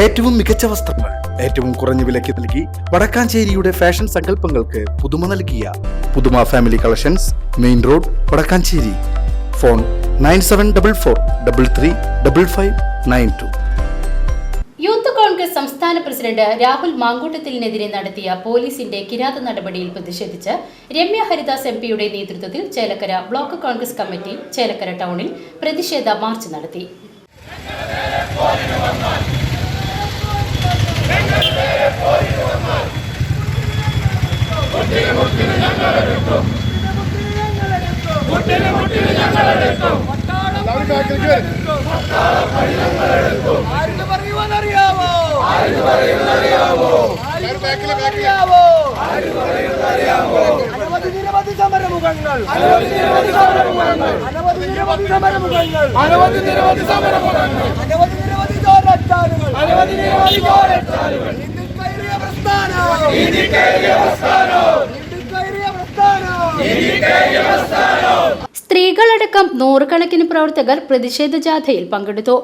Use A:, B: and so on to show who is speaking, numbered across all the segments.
A: ഏറ്റവും മികച്ച വസ്ത്രങ്ങൾ ഏറ്റവും കുറഞ്ഞ വിലയ്ക്ക് നൽകി വടക്കാഞ്ചേരിയുടെ ഫാഷൻ സങ്കല്പങ്ങൾക്ക് പുതുമ നൽകിയ പുതുമ family collections main road Vadakkanchery. Phone nine seven double four double three double five nine two.
B: Youth Congress സംസ്ഥാന പ്രസിഡന്റ് രാഹുൽ മാങ്കൂട്ടത്തിലിനെതിരെ നടത്തിയ പോലീസിന്റെ കിരാത നടപടിയിൽ പ്രതിഷേധിച്ച് രമ്യ ഹരിദാസ് എം പിയുടെ നേതൃത്വത്തിൽ ചേലക്കര ബ്ലോക്ക് കോൺഗ്രസ് കമ്മിറ്റി ചേലക്കര ടൗണിൽ പ്രതിഷേധ മാർച്ച് നടത്തി.
C: ആർക്ക് പറയുവാനറിയാവോ ആർക്ക് പറയുവാനറിയാവോ അനവധി നിരവധി സമരമുഖങ്ങൾ. അനവധി നിരവധി സമരമുഖങ്ങൾ. അനവധി നിരവധി സമരമുഖങ്ങൾ അനവധി നിരവധി സമരമുഖങ്ങൾ അനവധി നിരവധി ചോരച്ചാലുകൾ അനവധി നിരവധി
B: സ്ത്രീകളടക്കം നൂറുകണക്കിന് പ്രവർത്തകർ പ്രതിഷേധ ജാഥയിൽ പങ്കെടുത്തു.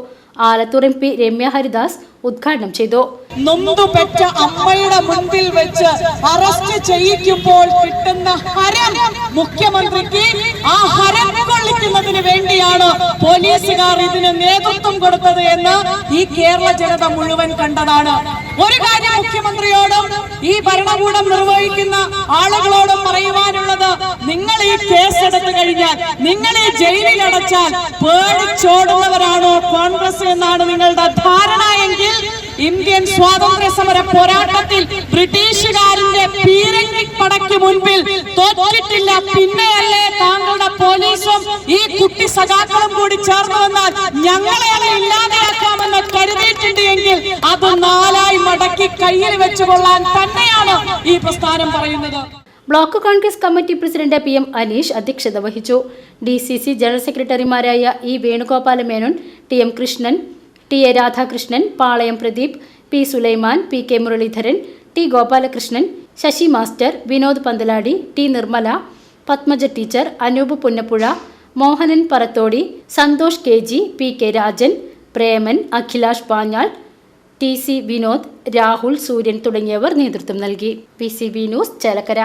B: ആലത്തൂർ എം പി രമ്യ ഹരിദാസ് ഉദ്ഘാടനം ചെയ്തു.
D: നൊന്തു പെറ്റ അമ്മയുടെ മുൻപിൽ വെച്ച് അറസ്റ്റ് ചെയ്യിക്കുമ്പോൾ കിട്ടുന്ന ഹരം മുഖ്യമന്ത്രിക്ക് ആ ഹരം കൊള്ളിക്കുന്നതിന് വേണ്ടിയാണ് പോലീസുകാർ ഇതിന് നേതൃത്വം കൊടുത്തത് എന്ന് ഈ കേരള ജനത മുഴുവൻ കണ്ടതാണ്. ഒരു കാര്യം മുഖ്യമന്ത്രിയോടും ഈ ഭരണകൂടം നിർവഹിക്കുന്ന ആളുകളോടും ഈ കേസ് എടുത്തു കഴിഞ്ഞാൽ നിങ്ങളെ ജയിലിൽ അടച്ചാൽ പേടിച്ചോടുന്നവരാണോ കോൺഗ്രസ് എന്നാണ് നിങ്ങളുടെ ധാരണ എങ്കിൽ ഇന്ത്യൻ സ്വാതന്ത്ര്യ സമര പോരാട്ടത്തിൽ ബ്രിട്ടീഷുകാരന്റെ പീരങ്കി പടയ്ക്ക് മുൻപിൽ തോറ്റിട്ടില്ല. പിന്നെയല്ലേ താങ്കളുടെ പോലീസും ഈ കുട്ടി സഖാക്കളും കൂടി ചേർന്ന് വന്നാൽ ഞങ്ങളെ ഇല്ലാതെയാക്കാമെന്ന് കരുതിയിട്ടുണ്ട് എങ്കിൽ അത് നാലായി മടക്കി കയ്യിൽ വെച്ചുകൊള്ളാൻ തന്നെയാണ് ഈ പ്രസ്ഥാനം പറയുന്നത്.
B: Block Congress committee president P M Aneesh അധ്യക്ഷത വഹിച്ചു. ഡി സി സി ജനറൽ സെക്രട്ടറിമാരായ E Venugopala Menon T M Krishnan T A Radhakrishnan Palayam Pradeep P Sulaiman P K Muraleedharan T Gopalakrishnan Sasi master Vinod Panthaladi T Nirmala Padmaja teacher Anoop Punnappuzha Mohanan Parathodi Santhosh K G P K Rajan Preman Akhilash Panjal T C Vinod Rahul Sooryan തുടങ്ങിയവർ നേതൃത്വം നൽകി. P C B news Chelakkara.